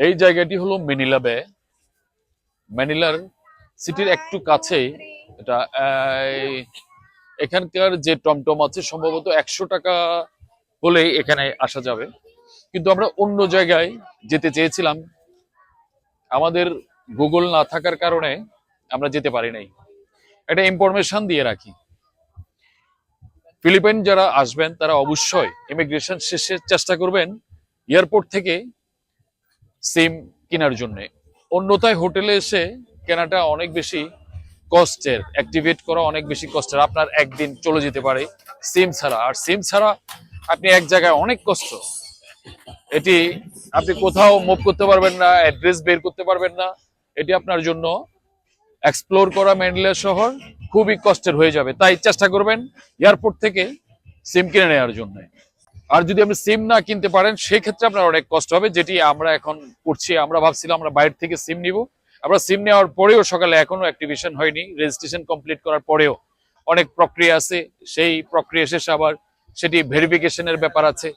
এই জায়গাটি হলো মেনিলা বে। ম্যানিলার সিটির একটু কাছেই এটা এখানকার যে টমটম আছে সম্ভবত একশো টাকা হলেই এখানে আসা যাবে। কিন্তু আমরা অন্য জায়গায় যেতে চেয়েছিলাম। আমাদের গুগল না থাকার কারণে আমরা যেতে পারি নাই। একটা ইনফরমেশন দিয়ে রাখি। ফিলিপাইন যারা আসবেন তারা অবশ্যই ইমিগ্রেশন শেষে চেষ্টা করবেন। এয়ারপোর্ট থেকে সিম কেনার জন্য। অন্যথায় হোটেলে এসে কেনাটা অনেক বেশি কষ্টের অ্যাক্টিভেট করা অনেক বেশি কষ্টের। আপনার একদিন চলে যেতে পারে সিম ছাড়া। আর সিম ছাড়া আপনি এক জায়গায় অনেক কষ্ট। এটি আপনি কোথাও মুভ করতে পারবেন না অ্যাড্রেস বের করতে পারবেন না। এটি আপনার জন্য এক্সপ্লোর করা ম্যান্ডেলা শহর খুবই কষ্টের হয়ে যাবে। তাই চেষ্টা করবেন এয়ারপোর্ট থেকে সিম কিনে নেওয়ার জন্য। আর যদি আপনি সিম না কিনতে পারেন, সেক্ষেত্রে আপনার অনেক কষ্ট হবে, যেটি আমরা এখন করছি। আমরা ভাবছিলাম আমরা বাইরে থেকে সিম নিব। আমরা সিম নেওয়ার পরেও সকালে এখনও অ্যাক্টিভেশন হয়নি। রেজিস্ট্রেশন কমপ্লিট করার পরেও অনেক প্রক্রিয়া আছে। সেই প্রক্রিয়া শেষে আবার সেটি ভেরিফিকেশনের ব্যাপার আছে।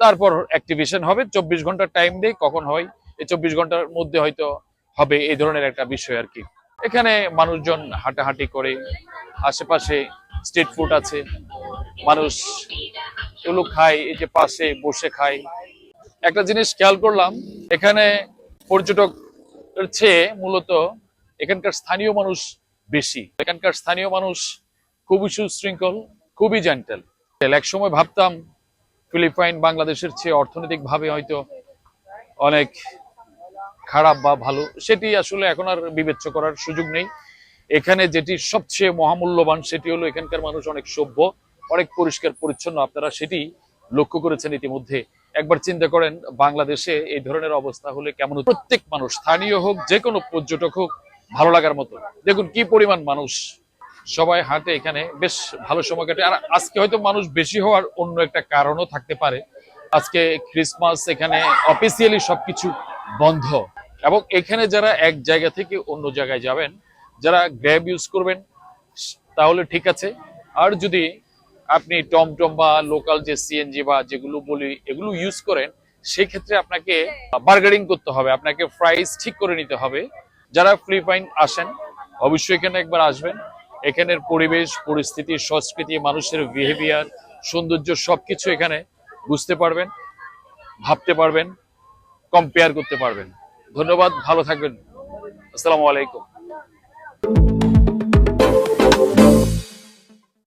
তারপর অ্যাক্টিভেশন হবে। চব্বিশ ঘণ্টা টাইম দেয় কখন হয়, এই চব্বিশ ঘণ্টার মধ্যে হয়তো হবে, এই ধরনের একটা বিষয় আর কি। এখানে মানুষজন হাঁটাহাঁটি করে, আশেপাশে স্ট্রিট ফুড আছে। মানুষ এগুলো খায়, এই যে পাশে বসে খায়। একটা জিনিস খেয়াল করলাম, এখানে পর্যটকের চেয়ে মূলত এখানকার স্থানীয় মানুষ বেশি। এখানকার স্থানীয় মানুষ খুবই সুশৃঙ্খল, খুবই জেন্টেল। এক সময় ভাবতাম ফিলিপাইন বাংলাদেশের চেয়ে অর্থনৈতিক ভাবে হয়তো অনেক খারাপ বা ভালো, সেটি আসলে এখন আর বিবেচ্য করার সুযোগ নেই। এখানে যেটি সবচেয়ে মহামূল্যবান, সেটি হলো এখানকার মানুষ অনেক সভ্য অনেক পরিষ্কার, পরিচ্ছন্ন আপনারা সেটি লক্ষ্য করেছেন ইতিমধ্যে। একবার চিন্তা করেন, বাংলাদেশে এই ধরনের অবস্থা হলে কেমন প্রত্যেক মানুষ, স্থানীয় হোক যে কোনো পর্যটক হোক, ভালো লাগার মতো। দেখুন কি পরিমাণ মানুষ সবাই হাঁটে এখানে, বেশ ভালো সময় কাটে। আর আজকে হয়তো মানুষ বেশি হওয়ার অন্য একটা কারণও থাকতে পারে। আজকে ক্রিসমাস, এখানে অফিসিয়ালি সবকিছু বন্ধ। এবং এখানে যারা এক জায়গা থেকে অন্য জায়গায় যাবেন, যারা গ্র্যাব ইউজ করবেন, তাহলে ঠিক আছে। আর যদি আপনি টমটম বা লোকাল যে সিএনজি বা যেগুলো বলি এগুলো ইউজ করেন সেই ক্ষেত্রে আপনাকে বার্গেনিং করতে হবে। আপনাকে প্রাইস ঠিক করে নিতে হবে। যারা ফিলিপাইন আসেন অবশ্যই এখানে একবার আসবেন। এখানের পরিবেশ পরিস্থিতি সংস্কৃতি মানুষের বিহেভিয়ার সৌন্দর্য সবকিছু এখানে বুঝতে পারবেন ভাবতে পারবেন কম্পেয়ার করতে পারবেন। ধন্যবাদ ভালো থাকবেন। আসসালামু আলাইকুম।